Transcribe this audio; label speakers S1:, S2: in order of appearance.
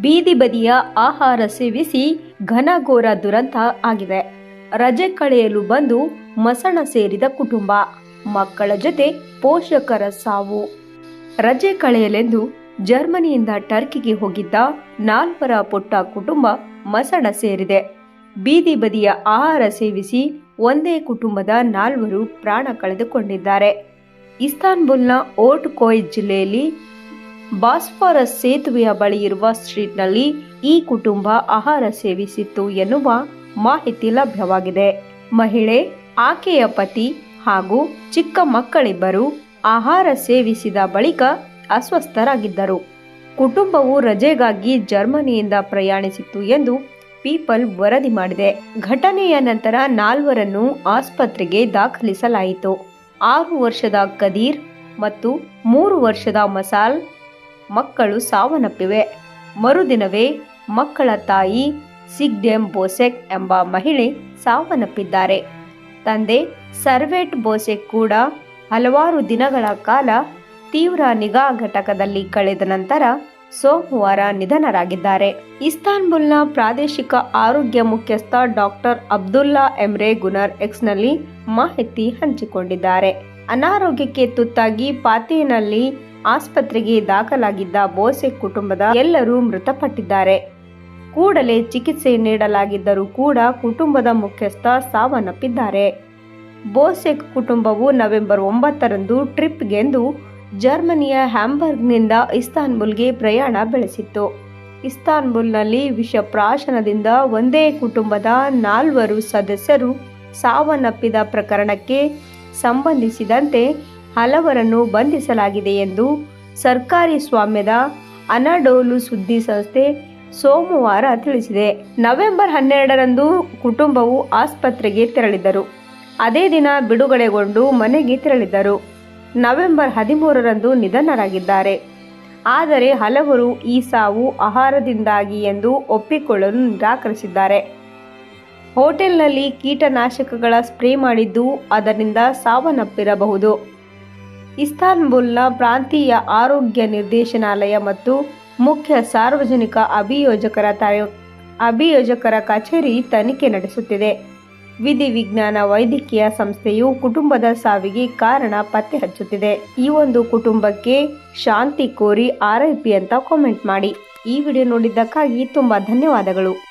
S1: ಬೀದಿ ಬದಿಯ ಆಹಾರ ಸೇವಿಸಿ ಘನಘೋರ ದುರಂತ ಆಗಿದೆ. ರಜೆ ಕಳೆಯಲು ಬಂದು ಮಸಣ ಸೇರಿದ ಕುಟುಂಬ, ಮಕ್ಕಳ ಜೊತೆ ಪೋಷಕರ ಸಾವು. ರಜೆ ಕಳೆಯಲೆಂದು ಜರ್ಮನಿಯಿಂದ ಟರ್ಕಿಗೆ ಹೋಗಿದ್ದ ನಾಲ್ವರ ಪುಟ್ಟ ಕುಟುಂಬ ಮಸಣ ಸೇರಿದೆ. ಬೀದಿ ಬದಿಯ ಆಹಾರ ಸೇವಿಸಿ ಒಂದೇ ಕುಟುಂಬದ ನಾಲ್ವರು ಪ್ರಾಣ ಕಳೆದುಕೊಂಡಿದ್ದಾರೆ. ಇಸ್ತಾನ್ಬುಲ್ನ ಓಟ್ ಕೋಯ್ ಜಿಲ್ಲೆಯಲ್ಲಿ ಬಾಸ್ಫರಸ್ ಸೇತುವೆಯ ಬಳಿ ಇರುವ ಸ್ಟ್ರೀಟ್ನಲ್ಲಿ ಈ ಕುಟುಂಬ ಆಹಾರ ಸೇವಿಸಿತ್ತು ಎನ್ನುವ ಮಾಹಿತಿ ಲಭ್ಯವಾಗಿದೆ. ಮಹಿಳೆ, ಆಕೆಯ ಪತಿ ಹಾಗೂ ಚಿಕ್ಕ ಮಕ್ಕಳಿಬ್ಬರು ಆಹಾರ ಸೇವಿಸಿದ ಬಳಿಕ ಅಸ್ವಸ್ಥರಾಗಿದ್ದರು. ಕುಟುಂಬವು ರಜೆಗಾಗಿ ಜರ್ಮನಿಯಿಂದ ಪ್ರಯಾಣಿಸಿತ್ತು ಎಂದು ಪೀಪಲ್ ವರದಿ ಮಾಡಿದೆ. ಘಟನೆಯ ನಂತರ ನಾಲ್ವರನ್ನು ಆಸ್ಪತ್ರೆಗೆ ದಾಖಲಿಸಲಾಯಿತು. ಆರು ವರ್ಷದ ಕದೀರ್ ಮತ್ತು ಮೂರು ವರ್ಷದ ಮಸಾಲ್ ಮಕ್ಕಳು ಸಾವನ್ನಪ್ಪಿವೆ. ಮರುದಿನವೇ ಮಕ್ಕಳ ತಾಯಿ ಸಿಗ್ಡೆಮ್ ಬೋಸೆಕ್ ಎಂಬ ಮಹಿಳೆ ಸಾವನ್ನಪ್ಪಿದ್ದಾರೆ. ತಂದೆ ಸರ್ವೇಟ್ ಬೋಸೆಕ್ ಕೂಡ ಹಲವಾರು ದಿನಗಳ ಕಾಲ ತೀವ್ರ ನಿಗಾ ಘಟಕದಲ್ಲಿ ಕಳೆದ ನಂತರ ಸೋಮವಾರ ನಿಧನರಾಗಿದ್ದಾರೆ. ಇಸ್ತಾನ್ಬುಲ್ನ ಪ್ರಾದೇಶಿಕ ಆರೋಗ್ಯ ಮುಖ್ಯಸ್ಥ ಡಾಕ್ಟರ್ ಅಬ್ದುಲ್ಲಾ ಎಮ್ರೆ ಗುನರ್ ಎಕ್ಸ್ನಲ್ಲಿ ಮಾಹಿತಿ ಹಂಚಿಕೊಂಡಿದ್ದಾರೆ. ಅನಾರೋಗ್ಯಕ್ಕೆ ತುತ್ತಾಗಿ ಪಾತೇನಲ್ಲಿ ಆಸ್ಪತ್ರೆಗೆ ದಾಖಲಾಗಿದ್ದ ಬೋಸೆ ಕುಟುಂಬದ ಎಲ್ಲರೂ ಮೃತಪಟ್ಟಿದ್ದಾರೆ. ಕೂಡಲೇ ಚಿಕಿತ್ಸೆ ನೀಡಲಾಗಿದ್ದರೂ ಕೂಡ ಕುಟುಂಬದ ಮುಖ್ಯಸ್ಥ ಸಾವನ್ನಪ್ಪಿದ್ದಾರೆ. ಬೋಸೆಕ್ ಕುಟುಂಬವು ನವೆಂಬರ್ ಒಂಬತ್ತರಂದು ಟ್ರಿಪ್ಗೆಂದು ಜರ್ಮನಿಯ ಹ್ಯಾಂಬರ್ಗ್ನಿಂದ ಇಸ್ತಾನ್ಬುಲ್ಗೆ ಪ್ರಯಾಣ ಬೆಳೆಸಿತ್ತು. ಇಸ್ತಾನ್ಬುಲ್ನಲ್ಲಿ ವಿಷಪ್ರಾಶನದಿಂದ ಒಂದೇ ಕುಟುಂಬದ ನಾಲ್ವರು ಸದಸ್ಯರು ಸಾವನ್ನಪ್ಪಿದ ಪ್ರಕರಣಕ್ಕೆ ಸಂಬಂಧಿಸಿದಂತೆ ಹಲವರನ್ನು ಬಂಧಿಸಲಾಗಿದೆ ಎಂದು ಸರ್ಕಾರಿ ಸ್ವಾಮ್ಯದ ಅನಡೋಲು ಸುದ್ದಿ ಸಂಸ್ಥೆ ಸೋಮವಾರ ತಿಳಿಸಿದೆ. ನವೆಂಬರ್ ಹನ್ನೆರಡರಂದು ಕುಟುಂಬವು ಆಸ್ಪತ್ರೆಗೆ ತೆರಳಿದರು ಅದೇ ದಿನ ಬಿಡುಗಡೆಗೊಂಡು ಮನೆಗೆ ತೆರಳಿದ್ದರು. ನವೆಂಬರ್ ಹದಿಮೂರರಂದು ನಿಧನರಾಗಿದ್ದಾರೆ. ಆದರೆ ಹಲವರು ಈ ಸಾವು ಆಹಾರದಿಂದಾಗಿ ಎಂದು ಒಪ್ಪಿಕೊಳ್ಳಲು ನಿರಾಕರಿಸಿದ್ದಾರೆ. ಹೋಟೆಲ್ನಲ್ಲಿ ಕೀಟನಾಶಕಗಳ ಸ್ಪ್ರೇ ಮಾಡಿದ್ದು ಅದರಿಂದ ಸಾವನ್ನಪ್ಪಿರಬಹುದು. ಇಸ್ತಾನ್ಬುಲ್ನ ಪ್ರಾಂತೀಯ ಆರೋಗ್ಯ ನಿರ್ದೇಶನಾಲಯ ಮತ್ತು ಮುಖ್ಯ ಸಾರ್ವಜನಿಕ ಅಭಿಯೋಜಕರ ತಾಯ, ಅಭಿಯೋಜಕರ ಕಚೇರಿ ತನಿಖೆ ನಡೆಸುತ್ತಿದೆ. ವಿಧಿವಿಜ್ಞಾನ ವೈದ್ಯಕೀಯ ಸಂಸ್ಥೆಯು ಕುಟುಂಬದ ಸಾವಿಗೆ ಕಾರಣ ಪತ್ತೆ ಹಚ್ಚುತ್ತಿದೆ. ಈ ಒಂದು ಕುಟುಂಬಕ್ಕೆ ಶಾಂತಿ ಕೋರಿ ಆರ್ ಅಂತ ಕಾಮೆಂಟ್ ಮಾಡಿ. ಈ ವಿಡಿಯೋ ನೋಡಿದ್ದಕ್ಕಾಗಿ ತುಂಬಾ ಧನ್ಯವಾದಗಳು.